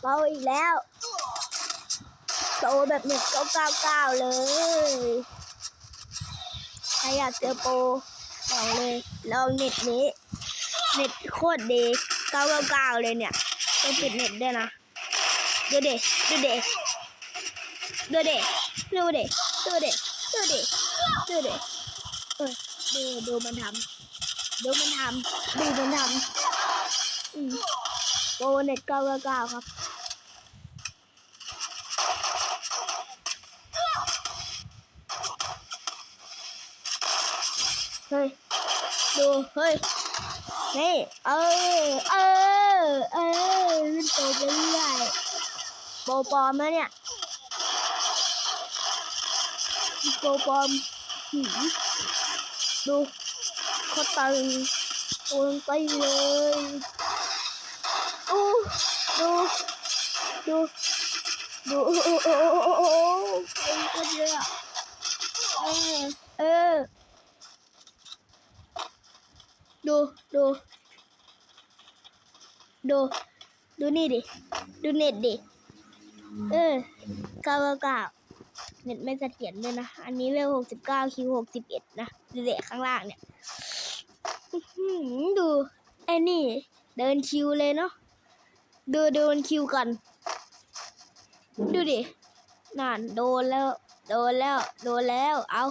เบาอีกแล้วโตแบบเน็ตเก้าเก้าเก้าเลยใครอยากเจอโปรบอกเลยลองเน็ตนี้เน็ตโคตรดีเก้าเก้าเก้าเลยเนี่ยต้องปิดเน็ตด้วยนะดูเด็ดูเด็ดูเด็ดูเด็ดูเด็ดูเด็ดูเด็เออดูดูมันทำดูมันทำดูมันทำอืม โปรเน็ตเก้าเก้าครับเฮ้ยดูเฮ้ยนี่เออเออเออขึ้นโตไปเรื่อยโปรปอมแล้วเนี่ยโปรปอมหืมดูเขาตึงโอนไปเลย ดูดูดูโอ้โอ้โอ้โอ้โอ้ไปกันเยอะเออเออดูดูดูดูนี่ดิ ดูเน็ตดิ เออเก้าเก้าเก้าเน็ตไม่เสถียรด้วยนะ อันนี้เวลหกสิบเก้าคิวหกสิบเอ็ดนะดูเด็กข้างล่างเนี่ยอื้อหือดูไอ้นี่ เดินคิวเลยเนาะ ดูเดินคิวกันดูดินั่นโดนแล้ว โดนแล้ว โดนแล้ว เอา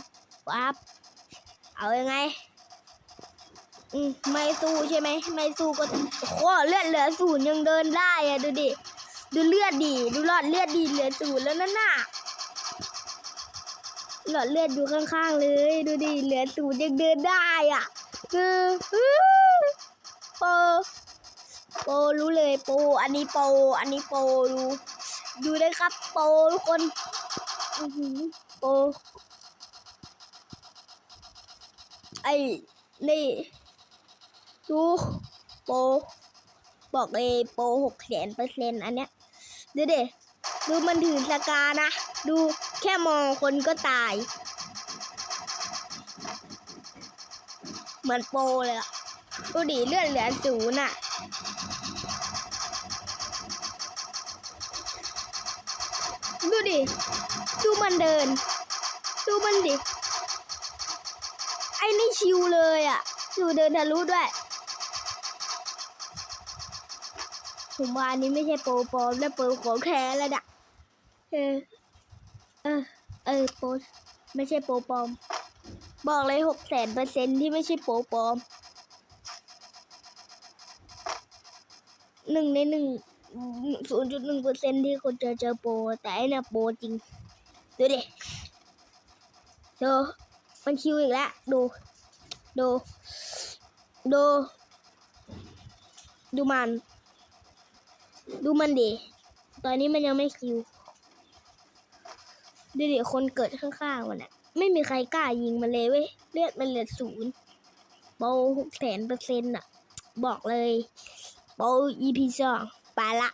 วับเอายังไง อืมไม่สู้ใช่ไหม ไม่สู้ก็โอ้โหเลือดเหลือศูนย์ยังเดินได้อะดูดิ ดูเลือดดี ดูหลอดเลือดดีเหลือศูนย์แล้วนั่นน่ะหลอดเลือดอยู่ข้างๆเลย ดูดิ เหลือศูนย์ยังเดินได้อะคืออื้อ โปรู้เลยโป อันนี้โป อันนี้โปดูดูได้ครับ โปทุกคนอือหือโป ไอ้นี่ดูโปรบอกเลยโปรหกแสนเปอร์เซ็นต์อันเนี้ยดูเดิดูมันถือสกานะ ดูแค่มองคนก็ตาย เหมือนโปรเลยอะดูดิเลือดเหลือศูนย์อะ ดูดิ ดูมันเดิน ดูมันดิ ไอ้นี่ชิวเลยอะดูเดินทะลุด้วย ผมว่าอันนี้ไม่ใช่โปรปลอมและโปรของแท้แล้วนะเออ เออ เออโปรไม่ใช่โปรปลอม บอกเลยหกแสนเปอร์เซ็นที่ไม่ใช่โปรปลอมหนึ่งในหนึ่ง ศูนย์จุดหนึ่งเปอร์เซ็นที่คนจะเจอโปรแต่ไอ้เนี่ยโปรจริง ดูดิดูมันคิวอีกแล้ว ดู ดู ดู ดูมัน ดูมันดิ ตอนนี้มันยังไม่คิว ดูดิ คนเกิดข้างๆมันอะไม่มีใครกล้ายิงมันเลยเว้ย เลือดมันเหลือศูนย์โปรหกแสนเปอร์เซ็นต์อะบอกเลยโปร EP สอง ไปละ